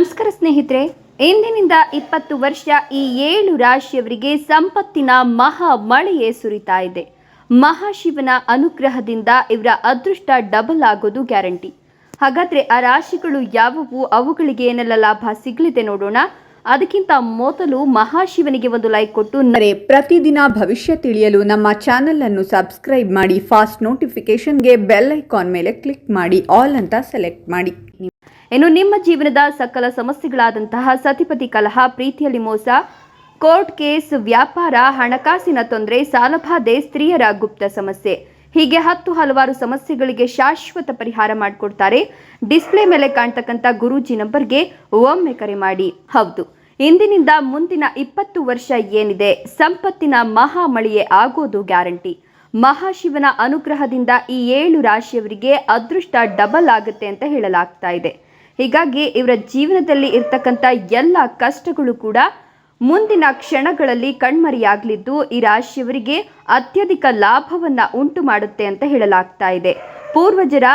ನಮಸ್ಕಾರ ಸ್ನೇಹಿತರೆ. ಇಂದಿನಿಂದ ಇಪ್ಪತ್ತು ವರ್ಷ ಈ ಏಳು ರಾಶಿಯವರಿಗೆ ಸಂಪತ್ತಿನ ಮಹಾ ಮಳೆಯೇ ಸುರಿತಾ ಇದೆ. ಮಹಾಶಿವನ ಅನುಗ್ರಹದಿಂದ ಇವರ ಅದೃಷ್ಟ ಡಬಲ್ ಆಗೋದು ಗ್ಯಾರಂಟಿ. ಹಾಗಾದ್ರೆ ಆ ರಾಶಿಗಳು ಯಾವುವು? ಅವುಗಳಿಗೆ ಏನೆಲ್ಲ ಲಾಭ ಸಿಗಲಿದೆ ನೋಡೋಣ. ಅದಕ್ಕಿಂತ ಮೊದಲು ಮಹಾಶಿವನಿಗೆ ಒಂದು ಲೈಕ್ ಕೊಟ್ಟು ನರೆ, ಪ್ರತಿದಿನ ಭವಿಷ್ಯ ತಿಳಿಯಲು ನಮ್ಮ ಚಾನೆಲ್ ಅನ್ನು ಸಬ್ಸ್ಕ್ರೈಬ್ ಮಾಡಿ ಫಾಸ್ಟ್ ನೋಟಿಫಿಕೇಶನ್ಗೆ ಬೆಲ್ ಐಕಾನ್ ಮೇಲೆ ಕ್ಲಿಕ್ ಮಾಡಿ ಆಲ್ ಅಂತ ಸೆಲೆಕ್ಟ್ ಮಾಡಿ. ಇನ್ನು ನಿಮ್ಮ ಜೀವನದ ಸಕಲ ಸಮಸ್ಯೆಗಳಾದಂತಹ ಸತಿಪತಿ ಕಲಹ ಪ್ರೀತಿಯಲ್ಲಿ ಮೋಸ ಕೋರ್ಟ್ ಕೇಸ್, ವ್ಯಾಪಾರ, ಹಣಕಾಸಿನ ತೊಂದರೆ, ಸಾಲಬಾಧೆ, ಸ್ತ್ರೀಯರ ಗುಪ್ತ ಸಮಸ್ಯೆ. ಹೀಗೆ ಹತ್ತು ಹಲವಾರು ಸಮಸ್ಯೆಗಳಿಗೆ ಶಾಶ್ವತ ಪರಿಹಾರ ಮಾಡಿಕೊಡ್ತಾರೆ. ಡಿಸ್ಪ್ಲೇ ಮೇಲೆ ಕಾಣ್ತಕ್ಕಂಥ ಗುರೂಜಿ ನಂಬರ್ಗೆ ಒಮ್ಮೆ ಕರೆ ಮಾಡಿ. ಹೌದು, ಇಂದಿನಿಂದ ಮುಂದಿನ ಇಪ್ಪತ್ತು ವರ್ಷ ಏನಿದೆ? ಸಂಪತ್ತಿನ ಮಹಾಮಳೆಯೇ ಆಗೋದು ಗ್ಯಾರಂಟಿ. ಮಹಾಶಿವನ ಅನುಗ್ರಹದಿಂದ ಈ ಏಳು ರಾಶಿಯವರಿಗೆ ಅದೃಷ್ಟ ಡಬಲ್ ಆಗುತ್ತೆ ಅಂತ ಹೇಳಲಾಗ್ತಾ ಇದೆ. ಹೀಗಾಗಿ ಇವರ ಜೀವನದಲ್ಲಿ ಇರ್ತಕ್ಕಂಥ ಎಲ್ಲ ಕಷ್ಟಗಳು ಕೂಡ ಮುಂದಿನ ಕ್ಷಣಗಳಲ್ಲಿ ಕಣ್ಮರೆಯಾಗಲಿದ್ದು ಈ ರಾಶಿಯವರಿಗೆ ಅತ್ಯಧಿಕ ಲಾಭವನ್ನು ಉಂಟು ಮಾಡುತ್ತೆ ಅಂತ ಹೇಳಲಾಗ್ತಾ ಇದೆ. ಪೂರ್ವಜರ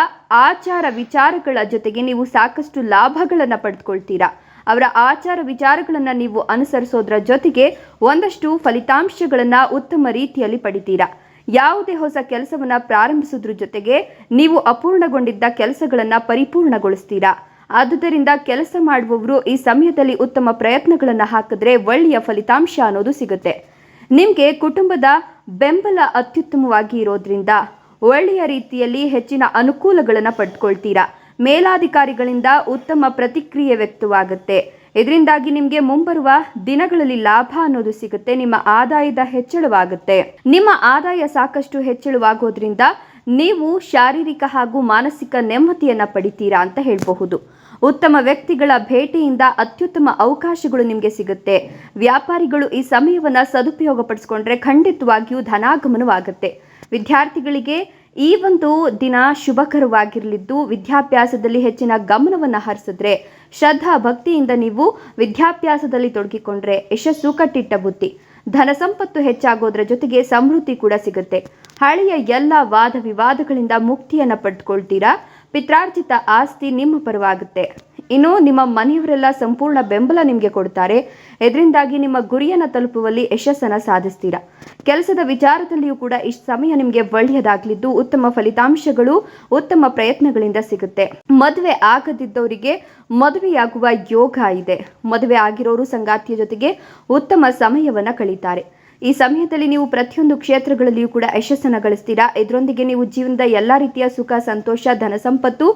ಆಚಾರ ವಿಚಾರಗಳ ಜೊತೆಗೆ ನೀವು ಸಾಕಷ್ಟು ಲಾಭಗಳನ್ನು ಪಡೆದುಕೊಳ್ತೀರಾ. ಅವರ ಆಚಾರ ವಿಚಾರಗಳನ್ನು ನೀವು ಅನುಸರಿಸೋದ್ರ ಜೊತೆಗೆ ಒಂದಷ್ಟು ಫಲಿತಾಂಶಗಳನ್ನು ಉತ್ತಮ ರೀತಿಯಲ್ಲಿ ಪಡಿತೀರಾ. ಯಾವುದೇ ಹೊಸ ಕೆಲಸವನ್ನು ಪ್ರಾರಂಭಿಸೋದ್ರ ಜೊತೆಗೆ ನೀವು ಅಪೂರ್ಣಗೊಂಡಿದ್ದ ಕೆಲಸಗಳನ್ನು ಪರಿಪೂರ್ಣಗೊಳಿಸ್ತೀರಾ. ಆದುದರಿಂದ ಕೆಲಸ ಮಾಡುವವರು ಈ ಸಮಯದಲ್ಲಿ ಉತ್ತಮ ಪ್ರಯತ್ನಗಳನ್ನು ಹಾಕಿದ್ರೆ ಒಳ್ಳೆಯ ಫಲಿತಾಂಶ ಅನ್ನೋದು ಸಿಗುತ್ತೆ. ನಿಮಗೆ ಕುಟುಂಬದ ಬೆಂಬಲ ಅತ್ಯುತ್ತಮವಾಗಿ ಇರೋದ್ರಿಂದ ಒಳ್ಳೆಯ ರೀತಿಯಲ್ಲಿ ಹೆಚ್ಚಿನ ಅನುಕೂಲಗಳನ್ನು ಪಡ್ಕೊಳ್ತೀರಾ. ಮೇಲಾಧಿಕಾರಿಗಳಿಂದ ಉತ್ತಮ ಪ್ರತಿಕ್ರಿಯೆ ವ್ಯಕ್ತವಾಗುತ್ತೆ. ಇದರಿಂದಾಗಿ ನಿಮಗೆ ಮುಂಬರುವ ದಿನಗಳಲ್ಲಿ ಲಾಭ ಅನ್ನೋದು ಸಿಗುತ್ತೆ, ನಿಮ್ಮ ಆದಾಯದ ಹೆಚ್ಚಳವಾಗುತ್ತೆ. ನಿಮ್ಮ ಆದಾಯ ಸಾಕಷ್ಟು ಹೆಚ್ಚಳವಾಗೋದ್ರಿಂದ ನೀವು ಶಾರೀರಿಕ ಹಾಗೂ ಮಾನಸಿಕ ನೆಮ್ಮದಿಯನ್ನು ಪಡಿತೀರಾ ಅಂತ ಹೇಳಬಹುದು. ಉತ್ತಮ ವ್ಯಕ್ತಿಗಳ ಭೇಟಿಯಿಂದ ಅತ್ಯುತ್ತಮ ಅವಕಾಶಗಳು ನಿಮಗೆ ಸಿಗುತ್ತೆ. ವ್ಯಾಪಾರಿಗಳು ಈ ಸಮಯವನ್ನು ಸದುಪಯೋಗಪಡಿಸ್ಕೊಂಡ್ರೆ ಖಂಡಿತವಾಗಿಯೂ ಧನಾಗಮನವಾಗುತ್ತೆ. ವಿದ್ಯಾರ್ಥಿಗಳಿಗೆ ಈ ಒಂದು ದಿನ ಶುಭಕರವಾಗಿರಲಿದ್ದು, ವಿದ್ಯಾಭ್ಯಾಸದಲ್ಲಿ ಹೆಚ್ಚಿನ ಗಮನವನ್ನು ಹರಿಸಿದ್ರೆ, ಶ್ರದ್ಧಾ ಭಕ್ತಿಯಿಂದ ನೀವು ವಿದ್ಯಾಭ್ಯಾಸದಲ್ಲಿ ತೊಡಗಿಕೊಂಡ್ರೆ ಯಶಸ್ಸು ಕಟ್ಟಿಟ್ಟ ಬುತ್ತಿ ಧನ ಸಂಪತ್ತು ಹೆಚ್ಚಾಗೋದ್ರ ಜೊತೆಗೆ ಸಮೃದ್ಧಿ ಕೂಡ ಸಿಗುತ್ತೆ. ಹಳೆಯ ಎಲ್ಲ ವಾದ ವಿವಾದಗಳಿಂದ ಮುಕ್ತಿಯನ್ನು ಪಡೆದುಕೊಳ್ತೀರಾ ಪಿತ್ರಾರ್ಜಿತ ಆಸ್ತಿ ನಿಮ್ಮ ಪರವಾಗುತ್ತೆ. ಇನ್ನು ನಿಮ್ಮ ಮನೆಯವರೆಲ್ಲ ಸಂಪೂರ್ಣ ಬೆಂಬಲ ನಿಮಗೆ ಕೊಡ್ತಾರೆ. ಇದರಿಂದಾಗಿ ನಿಮ್ಮ ಗುರಿಯನ್ನು ತಲುಪುವಲ್ಲಿ ಯಶಸ್ಸನ್ನು ಸಾಧಿಸ್ತೀರಾ? ಕೆಲಸದ ವಿಚಾರದಲ್ಲಿಯೂ ಕೂಡ ಇಷ್ಟು ಸಮಯ ನಿಮಗೆ ಒಳ್ಳೆಯದಾಗಲಿದ್ದು ಉತ್ತಮ ಫಲಿತಾಂಶಗಳು, ಉತ್ತಮ ಪ್ರಯತ್ನಗಳಿಂದ ಸಿಗುತ್ತೆ. ಮದುವೆ ಆಗದಿದ್ದವರಿಗೆ ಮದುವೆಯಾಗುವ ಯೋಗ ಇದೆ. ಮದುವೆ ಆಗಿರೋರು ಸಂಗಾತಿಯ ಜೊತೆಗೆ ಉತ್ತಮ ಸಮಯವನ್ನು ಕಳೀತಾರೆ. ಈ ಸಮಯದಲ್ಲಿ ನೀವು ಪ್ರತಿಯೊಂದು ಕ್ಷೇತ್ರಗಳಲ್ಲಿಯೂ ಕೂಡ ಯಶಸ್ಸನ್ನು ಗಳಿಸ್ತೀರಾ? ಇದರೊಂದಿಗೆ ನೀವು ಜೀವನದ ಎಲ್ಲ ರೀತಿಯ ಸುಖ, ಸಂತೋಷ, ಧನ ಸಂಪತ್ತು,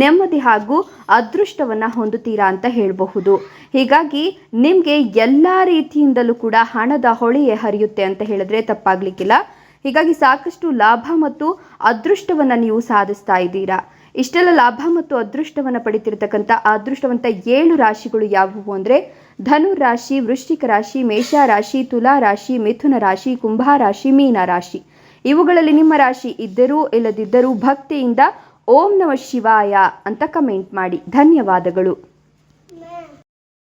ನೆಮ್ಮದಿ ಹಾಗೂ ಅದೃಷ್ಟವನ್ನು ಹೊಂದುತ್ತೀರಾ ಅಂತ ಹೇಳಬಹುದು. ಹೀಗಾಗಿ ನಿಮಗೆ ಎಲ್ಲ ರೀತಿಯಿಂದಲೂ ಕೂಡ ಹಣದ ಹೊಳೆಯೇ ಹರಿಯುತ್ತೆ ಅಂತ ಹೇಳಿದ್ರೆ ತಪ್ಪಾಗ್ಲಿಕ್ಕಿಲ್ಲ. ಹೀಗಾಗಿ ಸಾಕಷ್ಟು ಲಾಭ ಮತ್ತು ಅದೃಷ್ಟವನ್ನು ನೀವು ಸಾಧಿಸ್ತಾ ಇದ್ದೀರಾ? ಇಷ್ಟೆಲ್ಲ ಲಾಭ ಮತ್ತು ಅದೃಷ್ಟವನ್ನು ಪಡಿತಿರ್ತಕ್ಕಂಥ, ಅದೃಷ್ಟವಂತ ಏಳು ರಾಶಿಗಳು ಯಾವುವು ಅಂದರೆ ಧನು ರಾಶಿ, ವೃಶ್ಚಿಕ ರಾಶಿ, ಮೇಷ ರಾಶಿ, ತುಲಾ ರಾಶಿ, ಮಿಥುನ ರಾಶಿ, ಕುಂಭ ರಾಶಿ, ಮೀನ ರಾಶಿ. ಇವುಗಳಲ್ಲಿ ನಿಮ್ಮ ರಾಶಿ ಇದ್ದರೂ ಇಲ್ಲದಿದ್ದರೂ ಭಕ್ತಿಯಿಂದ ಓಂ ನಮ ಶಿವಾಯ ಅಂತ ಕಮೆಂಟ್ ಮಾಡಿ. ಧನ್ಯವಾದಗಳು.